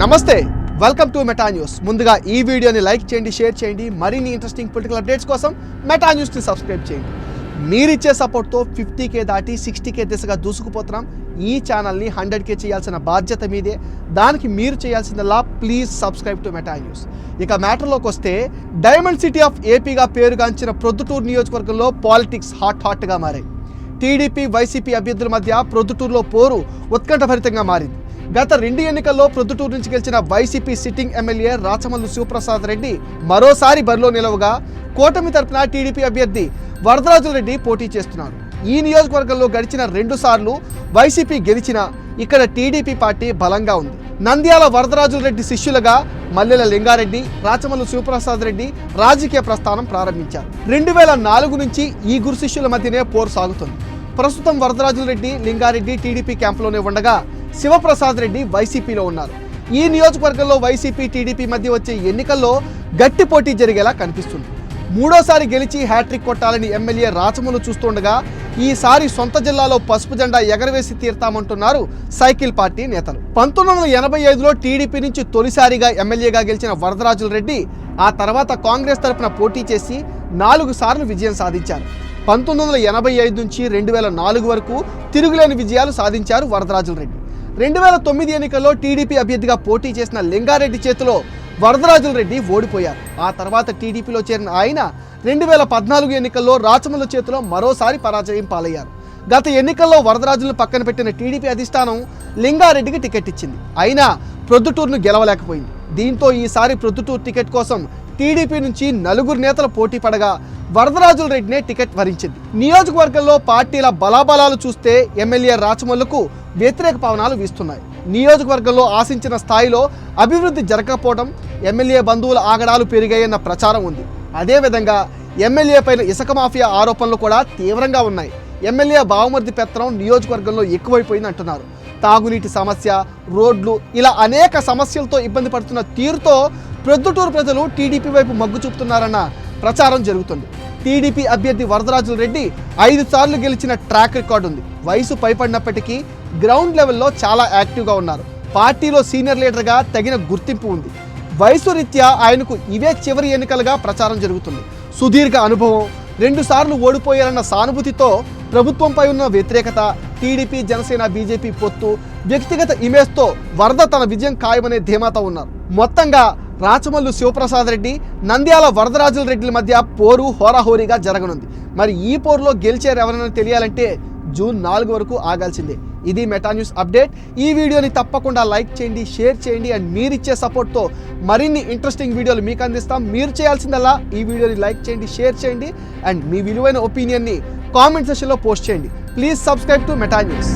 నమస్తే welcome to Meta news ముందుగా ఈ వీడియోని లైక్ చేయండి షేర్ చేయండి. మరిన్ని ఇంట్రెస్టింగ్ పొలిటికల్ అప్డేట్స్ కోసం మెటా న్యూస్ని సబ్స్క్రైబ్ చేయండి. మీరిచ్చే సపోర్ట్తో ఫిఫ్టీ కే దాటి సిక్స్టీ కే దిశగా దూసుకుపోతున్నాం. ఈ ఛానల్ని హండ్రెడ్ కే చేయాల్సిన బాధ్యత మీదే. దానికి మీరు చేయాల్సిందల్లా please subscribe to Meta News ఇక మ్యాటర్లోకి వస్తే డైమండ్ సిటీ ఆఫ్ ఏపీగా పేరుగాంచిన ప్రొద్దుటూరు నియోజకవర్గంలో పాలిటిక్స్ హాట్ హాట్గా మారాయి. టీడీపీ వైసీపీ అభ్యర్థుల మధ్య ప్రొద్దుటూరులో పోరు ఉత్కంఠభరితంగా మారింది. గత రెండు ఎన్నికల్లో ప్రొద్దుటూరు నుంచి గెలిచిన YCP sitting MLA Rachamallu Sivaprasad Reddy మరోసారి బరిలో నిలవగా కూటమి తరపున టీడీపీ అభ్యర్థి వరదరాజుల రెడ్డి పోటీ చేస్తున్నారు. ఈ నియోజకవర్గంలో గడిచిన రెండు సార్లు వైసీపీ గెలిచిన ఇక్కడ టీడీపీ పార్టీ బలంగా ఉంది. నంద్యాల వరదరాజుల రెడ్డి శిష్యులుగా మల్లెల లింగారెడ్డి రాచమల్లు శివప్రసాద్ రెడ్డి రాజకీయ ప్రస్థానం ప్రారంభించారు. రెండు వేల నాలుగు నుంచి ఈ గురు శిష్యుల మధ్యనే పోరు సాగుతుంది. ప్రస్తుతం వరదరాజుల రెడ్డి లింగారెడ్డి టీడీపీ క్యాంపులోనే ఉండగా శివప్రసాద్ రెడ్డి వైసీపీలో ఉన్నారు. ఈ నియోజకవర్గంలో వైసీపీ టీడీపీ మధ్య వచ్చే ఎన్నికల్లో గట్టి పోటీ జరిగేలా కనిపిస్తుంది. మూడోసారి గెలిచి హ్యాట్రిక్ కొట్టాలని ఎమ్మెల్యే రాచములు చూస్తుండగా ఈసారి సొంత జిల్లాలో పసుపు జెండా ఎగరవేసి తీర్తామంటున్నారు సైకిల్ పార్టీ నేతలు. పంతొమ్మిది వందల ఎనభై ఐదులో టీడీపీ నుంచి తొలిసారిగా ఎమ్మెల్యేగా గెలిచిన వరదరాజుల రెడ్డి ఆ తర్వాత కాంగ్రెస్ తరపున పోటీ చేసి నాలుగు సార్లు విజయం సాధించారు. పంతొమ్మిది వందల ఎనభై ఐదు నుంచి రెండు వేల నాలుగు వరకు తిరుగులేని విజయాలు సాధించారు వరదరాజుల రెడ్డి. రెండు వేల తొమ్మిది ఎన్నికల్లో టీడీపీ అభ్యర్థిగా పోటీ చేసిన లింగారెడ్డి చేతిలో వరదరాజుల రెడ్డి ఓడిపోయారు. ఆ తర్వాత టీడీపీలో చేరిన ఆయన రెండు వేల పద్నాలుగు ఎన్నికల్లో రాచముల చేతిలో మరోసారి పరాజయం పాలయ్యారు. గత ఎన్నికల్లో వరదరాజులను పక్కన పెట్టిన టీడీపీ అధిష్టానం లింగారెడ్డికి టికెట్ ఇచ్చింది. అయినా ప్రొద్దుటూరును గెలవలేకపోయింది. దీంతో ఈసారి ప్రొద్దుటూరు టికెట్ కోసం టీడీపీ నుంచి నలుగురు నేతలు పోటీ పడగా వరదరాజుల రెడ్డినే టికెట్ వరించింది. నియోజకవర్గంలో పార్టీల బలాబలాలు చూస్తే ఎమ్మెల్యే రాచమల్లుకు వ్యతిరేక పవనాలు వీస్తున్నాయి. నియోజకవర్గంలో ఆశించిన స్థాయిలో అభివృద్ధి జరగకపోవడం ఎమ్మెల్యే బంధువుల ఆగడాలు పెరిగాయన్న ప్రచారం ఉంది. అదేవిధంగా ఎమ్మెల్యే పైన ఇసుక మాఫియా ఆరోపణలు కూడా తీవ్రంగా ఉన్నాయి. ఎమ్మెల్యే బావమర్ది పెత్తనం నియోజకవర్గంలో ఎక్కువైపోయింది అంటున్నారు. తాగునీటి సమస్య రోడ్లు ఇలా అనేక సమస్యలతో ఇబ్బంది పడుతున్న తీరుతో ప్రొద్దుటూరు ప్రజలు టీడీపీ వైపు మొగ్గు చూపుతున్నారన్న ప్రచారం జరుగుతుంది. టీడీపీ అభ్యర్థి వరదరాజుల రెడ్డి ఐదు సార్లు గెలిచిన ట్రాక్ రికార్డు ఉంది. వయసు పైపడినప్పటికీ గ్రౌండ్ లెవెల్లో చాలా యాక్టివ్గా ఉన్నారు. పార్టీలో సీనియర్ లీడర్గా తగిన గుర్తింపు ఉంది. వయసు రీత్యా ఆయనకు ఇవే చివరి ఎన్నికలుగా ప్రచారం జరుగుతుంది. సుదీర్ఘ అనుభవం రెండుసార్లు ఓడిపోయారన్న సానుభూతితో ప్రభుత్వంపై ఉన్న వ్యతిరేకత టీడీపీ జనసేన బీజేపీ పొత్తు వ్యక్తిగత ఇమేజ్తో వరద తన విజయం ఖాయమనే ధీమాతో ఉన్నారు. మొత్తంగా రాచమల్లు శివప్రసాద్ రెడ్డి నంద్యాల వరదరాజుల రెడ్డిల మధ్య పోరు హోరాహోరీగా జరగనుంది. మరి ఈ పోరులో గెలిచారు ఎవరైనా తెలియాలంటే జూన్ నాలుగు వరకు ఆగాల్సిందే. ఇది మెటా న్యూస్ అప్డేట్. ఈ వీడియోని తప్పకుండా లైక్ చేయండి షేర్ చేయండి అండ్ మీరిచ్చే సపోర్ట్తో మరిన్ని ఇంట్రెస్టింగ్ వీడియోలు మీకు అందిస్తాం. మీరు చేయాల్సిందల్లా ఈ వీడియోని లైక్ చేయండి షేర్ చేయండి అండ్ మీ విలువైన ఒపీనియన్ని కామెంట్ సెషన్లో పోస్ట్ చేయండి. Please subscribe to Meta News.